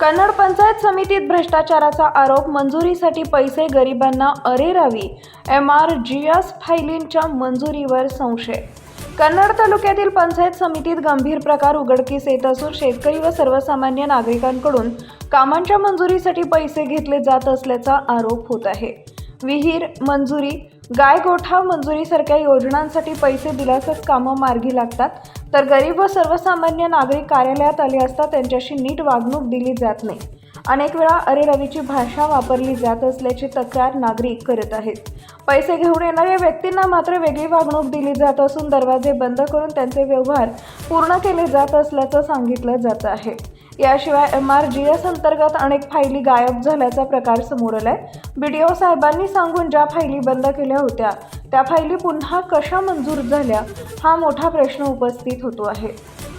कन्नड पंचायत समितीत भ्रष्टाचाराचा आरोप मंजुरीसाठी पैसे गरिबांना अरेरावी एम आर जी एस फायलींच्या मंजुरीवर संशय. कन्नड तालुक्यातील पंचायत समितीत गंभीर प्रकार उघडकीस येत असून शेतकरी व सर्वसामान्य नागरिकांकडून कामांच्या मंजुरीसाठी पैसे घेतले जात असल्याचा आरोप होत आहे. विहीर मंजुरी गाय गोठा मंजुरीसारख्या योजनांसाठी पैसे दिल्यासच कामं मार्गी लागतात. तर गरीब व सर्वसामान्य नागरिक कार्यालयात आले असता त्यांच्याशी नीट वागणूक दिली जात नाही. अनेक वेळा अरे रवीची भाषा वापरली जात असल्याची तक्रार नागरिक करत आहेत. पैसे घेऊन येणाऱ्या व्यक्तींना मात्र वेगळी वागणूक दिली जात असून दरवाजे बंद करून त्यांचे व्यवहार पूर्ण केले जात असल्याचं सांगितलं जात आहे. याशिवाय एम आर जी एस अंतर्गत अनेक फायली गायब झाल्याचा प्रकार समोर आलाय. ओ साहेबांनी सांगून ज्या फायली बंद केल्या होत्या त्या फायली पुन्हा कशा मंजूर झाल्या हा मोठा प्रश्न उपस्थित होतो आहे.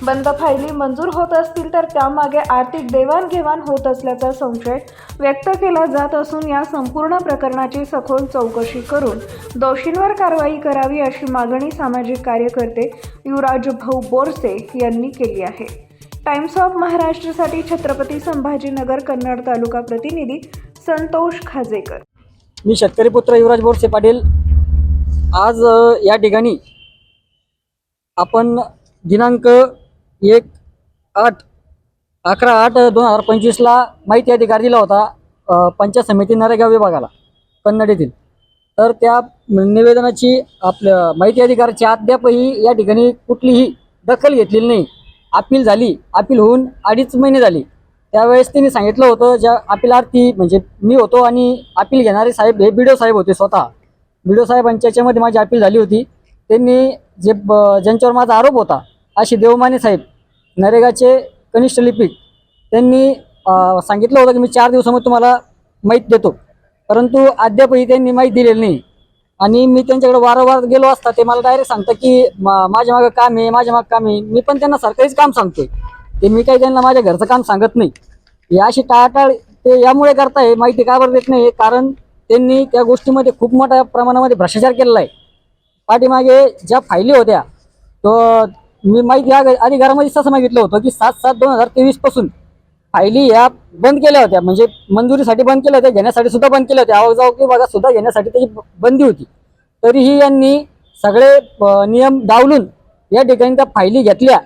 बंद फायली मंजूर होत असतील तर त्यामागे आर्थिक देवाणघेवाण होत असल्याचा संशय व्यक्त केला जात असून या संपूर्ण प्रकरणाची सखोल चौकशी करून दोषींवर कारवाई करावी अशी मागणी सामाजिक कार्यकर्ते युवराज भाऊ बोरसे यांनी केली आहे. टाइम्स ऑफ महाराष्ट्रसाठी छत्रपती संभाजीनगर कन्नड तालुका प्रतिनिधी संतोष खाजेकर. मी शेतकरी पुत्र युवराज बोरसे पाटील. आज या ठिकाणी आपण दिनांक एक आठ अकरा आठ दोन हजार पंचवीसला माहिती अधिकार दिला होता पंचायत समिती नरेगाव विभागाला कन्नड येथील. तर त्या निवेदनाची आपल्या माहिती अधिकाराची अद्यापही या ठिकाणी कुठलीही दखल घेतलेली नाही. अपील झाली अपील होऊन अडीच महिने झाली. त्यावेळेस त्यांनी सांगितलं होतं ज्या अपिलार्थी म्हणजे मी होतो आणि अपील घेणारे साहेब हे बी साहेब होते स्वतः. बी साहेबांच्या याच्यामध्ये माझी अपील झाली होती. त्यांनी जे ब- ज्यांच्यावर माझा आरोप होता अशी देवमाने साहेब नरेगाचे कनिष्ठ लिपिक त्यांनी सांगितलं होतं की मी चार दिवसामध्ये तुम्हाला माहीत देतो. परंतु अद्यापही त्यांनी माहीत दिलेली नाही. आणि मी त्यांच्याकडे वारंवार गेलो असता ते मला डायरेक्ट सांगतं की मा- माझ्या मागं काम आहे माझ्या मागं काम आहे. मी पण त्यांना सरकारीच काम सांगतोय. ते मी काही त्यांना माझ्या घरचं काम सांगत नाही. या अशी टाळाटाळ ते यामुळे करताय माहिती का बरं देत नाही कारण त्यांनी त्या गोष्टीमध्ये खूप मोठ्या प्रमाणामध्ये भ्रष्टाचार केलेला आहे. पाठीमागे ज्या फायली होत्या तो मी माहिती या घरामध्ये तसं मागितलं होतं की सात सात दोन हजार तेवीसपासून फायली ह्या बंद केल्या होत्या. म्हणजे मंजुरीसाठी बंद केल्या होत्या घेण्यासाठी सुद्धा बंद केल्या होत्या. आवाजाव विभागात सुद्धा घेण्यासाठी त्याची बंदी होती. तरीही यांनी सगळे नियम डावलून या ठिकाणी त्या फायली घेतल्या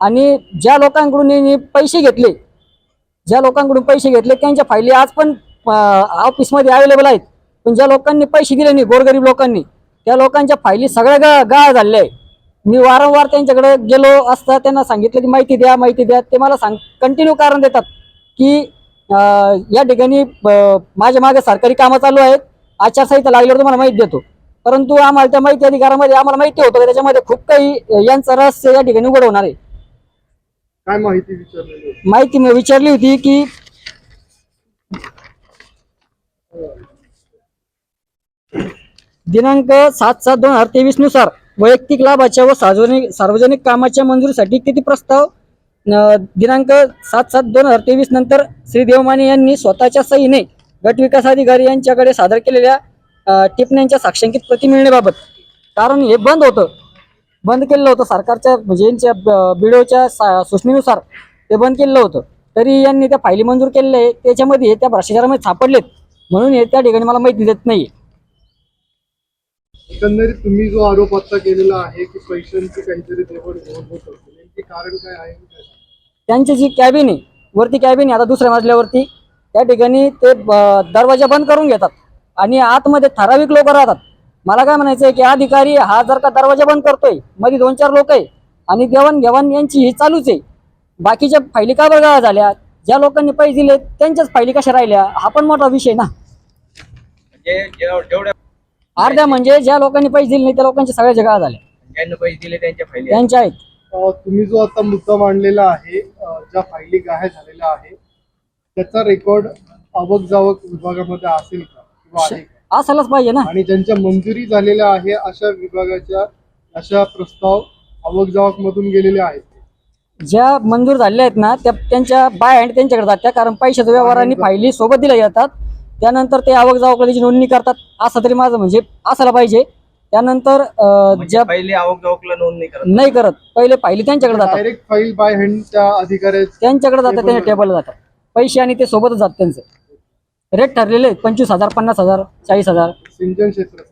आणि ज्या लोकांकडून यांनी पैसे घेतले ज्या लोकांकडून पैसे घेतले त्यांच्या फायली आज पण ऑफिसमध्ये अवेलेबल आहेत. पण ज्या लोकांनी पैसे दिले नाही गोरगरीब लोकांनी त्या लोकांच्या फायली सगळ्या गा गाळ झालेल्या आहे मी वारंवार त्यांच्याकडे गेलो असता त्यांना सांगितलं की माहिती द्या माहिती द्या. ते मला सांग कंटिन्यू कारण देतात की या ठिकाणी माझ्या मागे सरकारी कामं चालू आहेत. आचारसंहिता लागल्यावर तुम्हाला माहिती देतो. परंतु आम्हाला त्या माहिती अधिकारामध्ये आम्हाला माहिती होतं त्याच्यामध्ये खूप काही यांचं रहस्य या ठिकाणी उघड होणार आहे. काय माहिती विचारलेली होती? माहिती मी विचारली होती की दिनांक सात सात दोन हजार तेवीसनुसार वैयक्तिक लाभाच्या व सार्वजनिक सार्वजनिक कामाच्या मंजुरीसाठी किती प्रस्ताव? दिनांक सात सात दोन हजार तेवीस नंतर श्री देवमाने यांनी स्वतःच्या सहीने गट विकास अधिकारी यांच्याकडे सादर केलेल्या टिपण्यांच्या साक्षांकित प्रती मिळण्याबाबत कारण हे बंद होतं. बंद केलेलं होतं. सरकारच्या म्हणजे यांच्या बिडोच्या सूचनेनुसार ते बंद केलेलं होतं. तरी यांनी त्या फायली मंजूर केलेल्या आहे त्याच्यामध्ये त्या भ्रष्टाचारामध्ये सापडलेत. म्हणून हे त्या ठिकाणी मला माहिती देत नाही एकंदरीत तुम्ही जो आरोप आता केलेला आहे की पैशांची काहीतरी देवाणघेवाण होत नेमकी कारण काय आहे आणि काय सांगता? त्यांची जी कॅबिन आहे वरती कॅबिन आहे आता दुसऱ्या मजल्यावरती त्या ठिकाणी ते ब- दरवाजा बंद करून घेतात आणि आतमध्ये ठराविक लोक राहतात. मला काय म्हणायचं आहे की अधिकारी हा जर का दरवाजा बंद करतोयमध्ये दोन चार लोक आहे आणि देवाणघेवाण यांची ही चालूच आहे. बाकीच्या फायली का बरं गाळा झाल्या? ज्या लोकांनी पैसे दिले त्यांच्याच फायली कशा राहिल्या? हा पण मोठा विषय ना. म्हणजे जेव- जेवढ्या अर्ध्या म्हणजे ज्या लोकांनी पैसे दिले नाही त्या लोकांच्या सगळ्या जगा झाल्या ज्यांनी पैसे दिले त्यांच्या फायली त्यांच्या आहेत. अं, तुम्ही जो आता मुद्दा मांडलेला आहे अं, ज्या फायली गाय झालेल्या आहे त्याचा रेकॉर्ड आवक जावक विभागामध्ये असेल का? किंवा आहे का? असायलाच पाहिजे ना. आणि ज्यांच्या मंजुरी झालेल्या आहे अशा विभागाच्या अशा प्रस्ताव आवक जावक मधून गेलेले आहेत? ज्या मंजूर झालेल्या आहेत ना त्या त्यांच्या बाय हँड त्यांच्याकडे जातात कारण पैशाच्या व्यवहारांनी फायली सोबत दिल्या जातात. त्यानंतर ते आवक जावक त्याची नोंदणी करतात. असं तरी माझं म्हणजे असायला पाहिजे. त्यानंतर अं, म्हणजे ज्या पहिली आवक जावकला नोंद नाही करत नाही करत. पहिले फायली त्यांच्याकडे जातात. डायरेक्ट फाईल बाय हँड त्या अधिकाऱ्याच्या त्यांच्याकडे जातात त्यांच्या टेबलला जातात. पैसे आणि ते सोबतच जात त्यांचं. रेट ठरलेले आहेत पंचवीस हजार पन्नास हजार चाळीस हजार. सिंचन क्षेत्र.